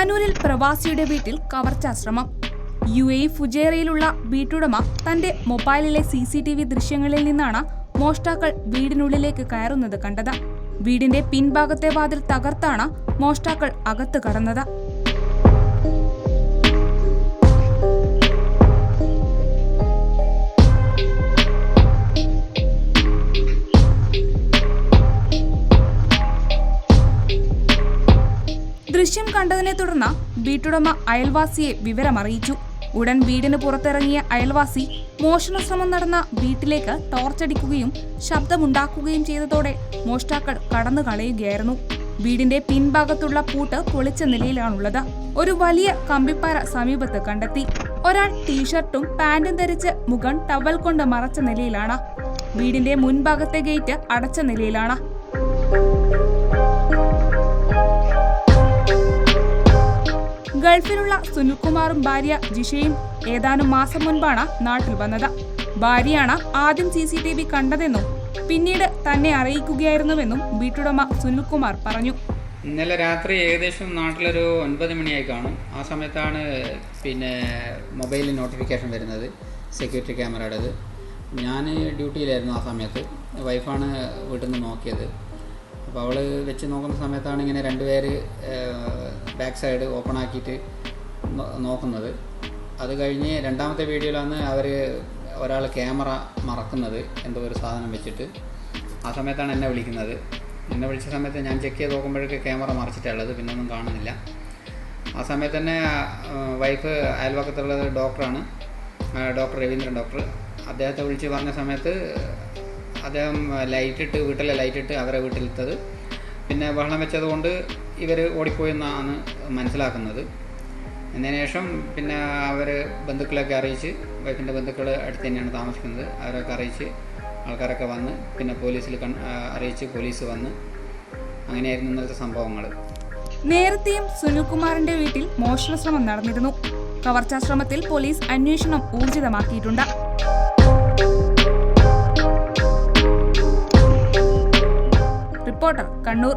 കണ്ണൂരിൽ പ്രവാസിയുടെ വീട്ടിൽ കവർച്ചാശ്രമം U A ഫുജേറയിലുള്ള വീട്ടുടമ തന്റെ മൊബൈലിലെ സി സി ടി വി ദൃശ്യങ്ങളിൽ നിന്നാണ് മോഷ്ടാക്കൾ വീടിനുള്ളിലേക്ക് കയറുന്നത് കണ്ടത്. വീടിന്റെ പിൻഭാഗത്തെ വാതിൽ തകർത്താണ് മോഷ്ടാക്കൾ അകത്ത് കടന്നത്. ദൃശ്യം കണ്ടതിനെ തുടർന്ന് വീട്ടുടമ അയൽവാസിയെ വിവരമറിയിച്ചു ഉടൻ വീടിന് പുറത്തിറങ്ങിയ അയൽവാസി മോഷണശ്രമം നടന്ന വീട്ടിലേക്ക് ടോർച്ചടിക്കുകയും ശബ്ദമുണ്ടാക്കുകയും ചെയ്തതോടെ മോഷ്ടാക്കൾ കടന്നു കളയുകയായിരുന്നു. വീടിന്റെ പിൻഭാഗത്തുള്ള പൂട്ട് പൊളിച്ച നിലയിലാണുള്ളത്. ഒരു വലിയ കമ്പിപ്പാര സമീപത്ത് കണ്ടെത്തി. ഒരാൾ ടീഷർട്ടും പാന്റും ധരിച്ച് മുഖം ടവൽ കൊണ്ട് മറച്ച നിലയിലാണ്. വീടിന്റെ മുൻഭാഗത്തെ ഗേറ്റ് അടച്ച നിലയിലാണ്. ഗൾഫിലുള്ള സുനിൽകുമാറും ഭാര്യ ജിഷയും ഏതാനും മാസം മുൻപാണ് നാട്ടിൽ വന്നത്. ഭാര്യയാണ് ആദ്യം സി സി ടി വി കണ്ടതെന്നും പിന്നീട് തന്നെ അറിയിക്കുകയായിരുന്നുവെന്നും വീട്ടുടമ സുനിൽകുമാർ പറഞ്ഞു. ഇന്നലെ രാത്രി ഏകദേശം നാട്ടിലൊരു ഒൻപത് മണിയായി കാണും. ആ സമയത്താണ് പിന്നെ മൊബൈലിൽ നോട്ടിഫിക്കേഷൻ വരുന്നത് സെക്യൂരിറ്റി ക്യാമറയുടേത്. ഞാൻ ഡ്യൂട്ടിയിലായിരുന്നു ആ സമയത്ത്. വൈഫാണ് വീട്ടിൽ നിന്ന് നോക്കിയത്. അപ്പോൾ അവൾ വെച്ച് നോക്കുന്ന സമയത്താണ് ഇങ്ങനെ രണ്ടുപേര് ബാക്ക് സൈഡ് ഓപ്പൺ ആക്കിയിട്ട് നോക്കുന്നത്. അത് കഴിഞ്ഞ് രണ്ടാമത്തെ വീഡിയോയിലാണ് അവർ ഒരാൾ ക്യാമറ മറക്കുന്നത് എന്തോ ഒരു സാധനം വെച്ചിട്ട്. ആ സമയത്താണ് എന്നെ വിളിക്കുന്നത്. എന്നെ വിളിച്ച സമയത്ത് ഞാൻ ചെക്ക് ചെയ്ത് നോക്കുമ്പോഴേക്ക് ക്യാമറ മറച്ചിട്ടുള്ളത് പിന്നെ ഒന്നും കാണുന്നില്ല. ആ സമയത്ത് തന്നെ വൈഫ് അയൽവക്കത്തുള്ളത് ഡോക്ടറാണ്. Doctor Raveendran doctor. അദ്ദേഹത്തെ വിളിച്ച് പറഞ്ഞ സമയത്ത് അദ്ദേഹം ലൈറ്റിട്ട് വീട്ടിലെ ലൈറ്റിട്ട് അവരെ വീട്ടിലെത്തത്. പിന്നെ ബഹളം വെച്ചതുകൊണ്ട് ഇവർ ഓടിപ്പോയെന്നാണ് മനസ്സിലാക്കുന്നത്. എന്നതിന് ശേഷം പിന്നെ അവർ ബന്ധുക്കളെയൊക്കെ അറിയിച്ച് വൈഫിന്റെ ബന്ധുക്കൾ അടുത്ത് തന്നെയാണ് താമസിക്കുന്നത്. അവരൊക്കെ അറിയിച്ച് ആൾക്കാരൊക്കെ വന്ന് പിന്നെ പോലീസിൽ അറിയിച്ച് പോലീസ് വന്ന് അങ്ങനെയായിരുന്നു ഇന്നത്തെ സംഭവങ്ങൾ നേരത്തെയും സുനിൽകുമാറിന്റെ വീട്ടിൽ മോഷണ ശ്രമം നടന്നിരുന്നു. കവർച്ചാശ്രമത്തിൽ പോലീസ് അന്വേഷണം ഊർജിതമാക്കിയിട്ടുണ്ട്. റിപ്പോർട്ടർ കണ്ണൂർ.